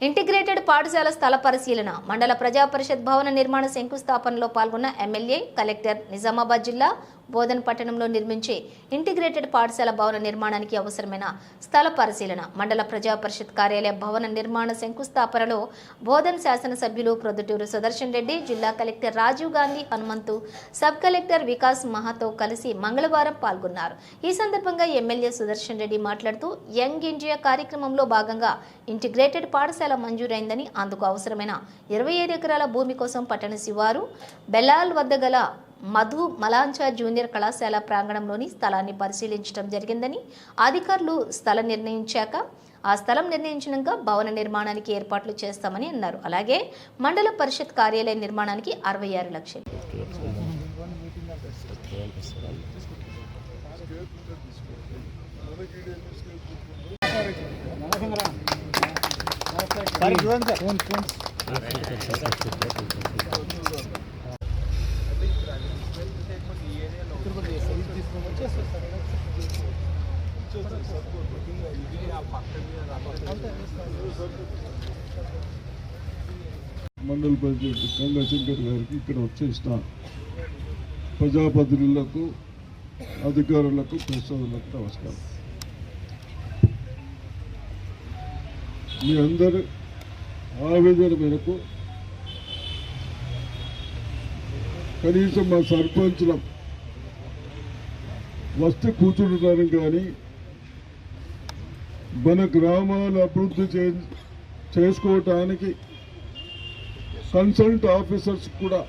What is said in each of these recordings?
Integrated పాఠశాల స్థల పరిశీలన మండల ప్రజా పరిషత్ భవన నిర్మాణ శంకుస్థాపనలో పాల్గొన్న ఎమ్మెల్యే కలెక్టర్ నిజామాబాద్ జిల్లా బోధన్ పట్టణంలో నిర్మించే ఇంటిగ్రేటెడ్ పాఠశాల భవన నిర్మాణానికి అవసరమైన స్థల పరిశీలన మండల ప్రజా పరిషత్ కార్యాలయ భవన నిర్మాణ శంకుస్థాపనలో బోధన్ శాసనసభ్యులు ప్రొద్దుటూరు సుదర్శన్ రెడ్డి జిల్లా collector Rajiv Gandhi Hanumanthu sub collector Vikas Mahato కలిసి మంగళవారం పాల్గొన్నారు. ఈ సందర్భంగా ఎమ్మెల్యే సుదర్శన్ రెడ్డి మాట్లాడుతూ యంగ్ ఇండియా కార్యక్రమంలో భాగంగా ఇంటిగ్రేటెడ్ పాఠశాల మంజూరైందని అందుకు అవసరమైన ఇరవై ఐదు ఎకరాల భూమి కోసం పట్టణ శివారు బెల్లాల్ వద్ద గల మధు మలాంచా జూనియర్ కళాశాల ప్రాంగణంలోని స్థలాన్ని పరిశీలించడం జరిగిందని అధికారులు స్థలం నిర్ణయించాక ఆ స్థలం నిర్ణయించినాక భవన నిర్మాణానికి ఏర్పాట్లు చేస్తామని అన్నారు. అలాగే మండల పరిషత్ కార్యాలయ నిర్మాణానికి అరవై ఆరు లక్షలు. మండల ప్రెసిడెంట్ గంగా శంకర్ గారికి ఇక్కడ వచ్చేసిన ప్రజాప్రతినిధులకు అధికారులకు ప్రసాదులకు నమస్కారం. మీ అందరూ ఆవేదన మేరకు కనీసం మా సర్పంచుల వస్తే కూర్చుంటున్నారని కానీ మన గ్రామాలు అభివృద్ధి చే చేసుకోవటానికి కన్సల్ట్ ఆఫీసర్స్ కూడా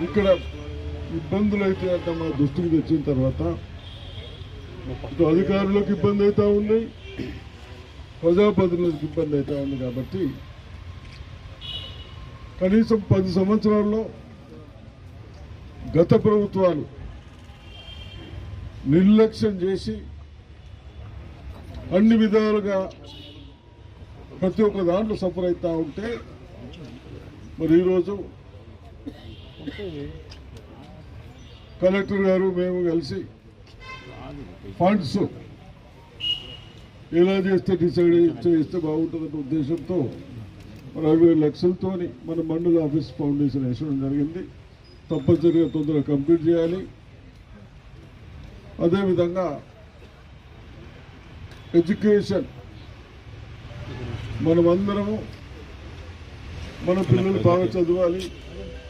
ఇక్కడ ఇబ్బందులు అయితే అంట మా దృష్టికి తెచ్చిన తర్వాత అధికారులకు ఇబ్బంది అవుతూ ఉన్నాయి ప్రజాప్రతినిధులకు ఇబ్బంది అవుతా ఉంది కాబట్టి కనీసం పది సంవత్సరాల్లో గత ప్రభుత్వాలు నిర్లక్ష్యం చేసి అన్ని విధాలుగా ప్రతి ఒక్క దాంట్లో సఫర్ అవుతూ ఉంటే మరి ఈరోజు కలెక్టర్ గారు మేము కలిసి ఫండ్స్ ఎలా చేస్తే డిసైడ్ చేస్తే బాగుంటుందన్న ఉద్దేశంతో అరవై లక్షలతో మన మండల ఆఫీస్ ఫౌండేషన్ వేసడం జరిగింది. తప్పనిసరిగా తొందరగా కంప్లీట్ చేయాలి. అదేవిధంగా ఎడ్యుకేషన్. మనమందరము మన పిల్లలు బాగా చదవాలి.